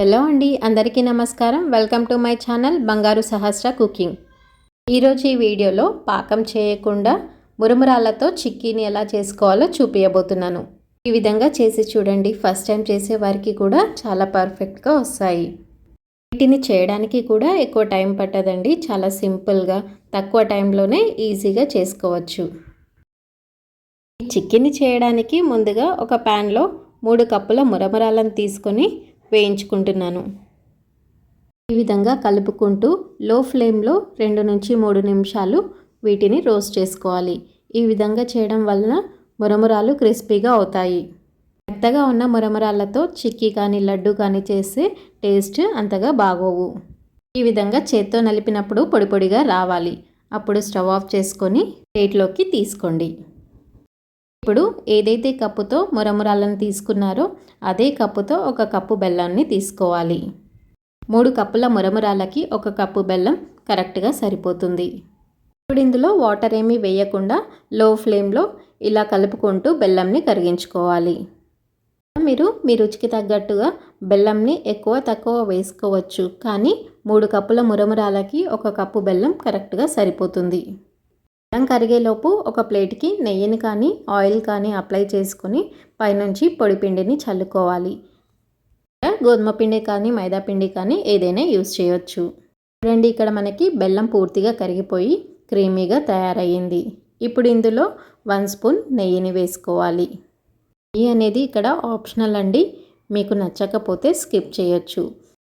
Hello అండి అందరికీ నమస్కారం. వెల్కమ్ టు మై ఛానల్ బంగారు సహస్ర కుకింగ్. ఈరోజు ఈ వీడియోలో పాకం చేయకుండా మురమురాలతో చిక్కీని ఎలా చేసుకోవాలో చూపించబోతున్నాను ఈ విధంగా చేసి చూడండి. ఫస్ట్ టైం చేసే వారికి కూడా చాలా పర్ఫెక్ట్గా వస్తాయి. వీటిని చేయడానికి కూడా ఎక్కువ టైం పట్టదండి. చాలా సింపుల్గా తక్కువ టైంలోనే ఈజీగా చేసుకోవచ్చు. ఈ చిక్కీని చేయడానికి ముందుగా ఒక ప్యాన్లో మూడు కప్పుల మురమురాలను తీసుకొని వేయించుకుంటున్నాను. ఈ విధంగా కలుపుకుంటూ లో ఫ్లేమ్లో రెండు నుంచి మూడు నిమిషాలు వీటిని రోస్ట్ చేసుకోవాలి. ఈ విధంగా చేయడం వలన మురమురాలు క్రిస్పీగా అవుతాయి. మెత్తగా ఉన్న మురమురాలతో చిక్కీ కానీ లడ్డు కానీ చేస్తే టేస్ట్ అంతగా బాగోవు. ఈ విధంగా చేత్తో నలిపినప్పుడు పొడి పొడిగా రావాలి. అప్పుడు స్టవ్ ఆఫ్ చేసుకొని ప్లేట్లోకి తీసుకోండి. ఇప్పుడు ఏదైతే కప్పుతో మురమురాలను తీసుకున్నారో అదే కప్పుతో ఒక కప్పు బెల్లాన్ని తీసుకోవాలి. మూడు కప్పుల మురమురాలకి ఒక కప్పు బెల్లం కరెక్ట్గా సరిపోతుంది. ఇప్పుడు ఇందులో వాటర్ ఏమీ వేయకుండా లో ఫ్లేమ్లో ఇలా కలుపుకుంటూ బెల్లంని కరిగించుకోవాలి. మీరు మీ రుచికి తగ్గట్టుగా బెల్లంని ఎక్కువ తక్కువ వేసుకోవచ్చు కానీ మూడు కప్పుల మురమురాలకి ఒక కప్పు బెల్లం కరెక్ట్గా సరిపోతుంది. బెల్లం కరిగేలోపు ఒక ప్లేట్కి నెయ్యిని కానీ ఆయిల్ కానీ అప్లై చేసుకొని పైనుంచి పొడి పిండిని చల్లుకోవాలి. గోధుమ పిండి కానీ మైదా పిండి కానీ ఏదైనా యూస్ చేయొచ్చు. చూడండి ఇక్కడ మనకి బెల్లం పూర్తిగా కరిగిపోయి క్రీమీగా తయారయ్యింది. ఇప్పుడు ఇందులో వన్ స్పూన్ నెయ్యిని వేసుకోవాలి. నెయ్యి అనేది ఇక్కడ ఆప్షనల్ అండి. మీకు నచ్చకపోతే స్కిప్ చేయొచ్చు.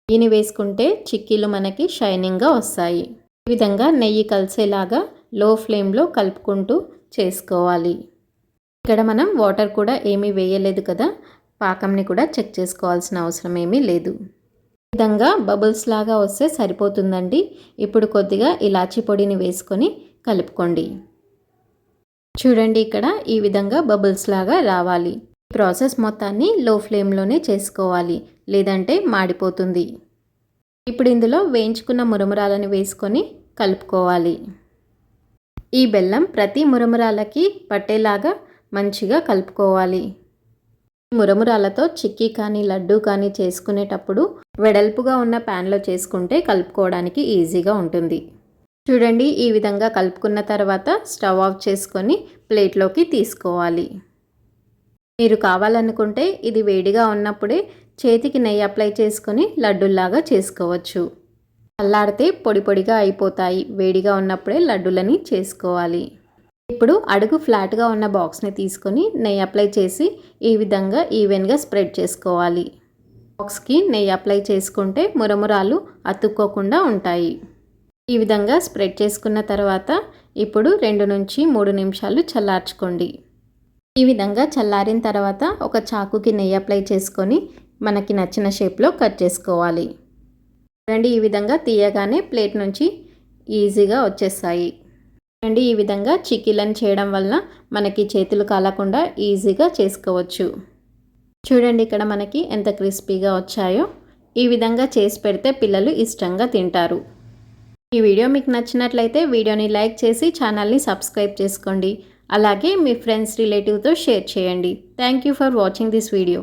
నెయ్యిని వేసుకుంటే చిక్కీలు మనకి షైనింగ్గా వస్తాయి. ఈ విధంగా నెయ్యి కలిసేలాగా లో ఫ్లేమ్లో కలుపుకుంటూ చేసుకోవాలి. ఇక్కడ మనం వాటర్ కూడా ఏమీ వేయలేదు కదా పాకంని కూడా చెక్ చేసుకోవాల్సిన అవసరం ఏమీ లేదు. విధంగా బబుల్స్ లాగా వస్తే సరిపోతుందండి. ఇప్పుడు కొద్దిగా ఇలాచీ పొడిని వేసుకొని కలుపుకోండి. చూడండి ఇక్కడ ఈ విధంగా బబుల్స్ లాగా రావాలి. ప్రాసెస్ మొత్తాన్ని లో ఫ్లేమ్లోనే చేసుకోవాలి లేదంటే మాడిపోతుంది. ఇప్పుడు ఇందులో వేయించుకున్న మురమురాలను వేసుకొని కలుపుకోవాలి. ఈ బెల్లం ప్రతి మురమురాలకి పట్టేలాగా మంచిగా కలుపుకోవాలి. మురమురాలతో చిక్కీ కానీ లడ్డు కానీ చేసుకునేటప్పుడు వెడల్పుగా ఉన్న ప్యాన్లో చేసుకుంటే కలుపుకోవడానికి ఈజీగా ఉంటుంది. చూడండి ఈ విధంగా కలుపుకున్న తర్వాత స్టవ్ ఆఫ్ చేసుకొని ప్లేట్లోకి తీసుకోవాలి. మీరు కావాలనుకుంటే ఇది వేడిగా ఉన్నప్పుడే చేతికి నెయ్యి అప్లై చేసుకొని లడ్డుల్లాగా చేసుకోవచ్చు. చల్లారితే పొడి పొడిగా అయిపోతాయి. వేడిగా ఉన్నప్పుడే లడ్డులని చేసుకోవాలి. ఇప్పుడు అడుగు ఫ్లాట్గా ఉన్న బాక్స్ని తీసుకొని నెయ్యి అప్లై చేసి ఈ విధంగా ఈవెన్గా స్ప్రెడ్ చేసుకోవాలి. బాక్స్కి నెయ్యి అప్లై చేసుకుంటే మురమురాలు అతుక్కోకుండా ఉంటాయి. ఈ విధంగా స్ప్రెడ్ చేసుకున్న తర్వాత ఇప్పుడు రెండు నుంచి మూడు నిమిషాలు చల్లార్చుకోండి. ఈ విధంగా చల్లారిన తర్వాత ఒక చాకుకి నెయ్యి అప్లై చేసుకొని మనకి నచ్చిన షేప్లో కట్ చేసుకోవాలి. చూడండి ఈ విధంగా తీయగానే ప్లేట్ నుంచి ఈజీగా వచ్చేస్తాయి. చూడండి ఈ విధంగా చిక్కీలను చేయడం వలన మనకి చేతులు కాలకుండా ఈజీగా చేసుకోవచ్చు. చూడండి ఇక్కడ మనకి ఎంత క్రిస్పీగా వచ్చాయో. ఈ విధంగా చేసి పెడితే పిల్లలు ఇష్టంగా తింటారు. ఈ వీడియో మీకు నచ్చినట్లయితే వీడియోని లైక్ చేసి ఛానల్ని సబ్స్క్రైబ్ చేసుకోండి. అలాగే మీ ఫ్రెండ్స్ రిలేటివ్తో షేర్ చేయండి. Thank you for watching this video.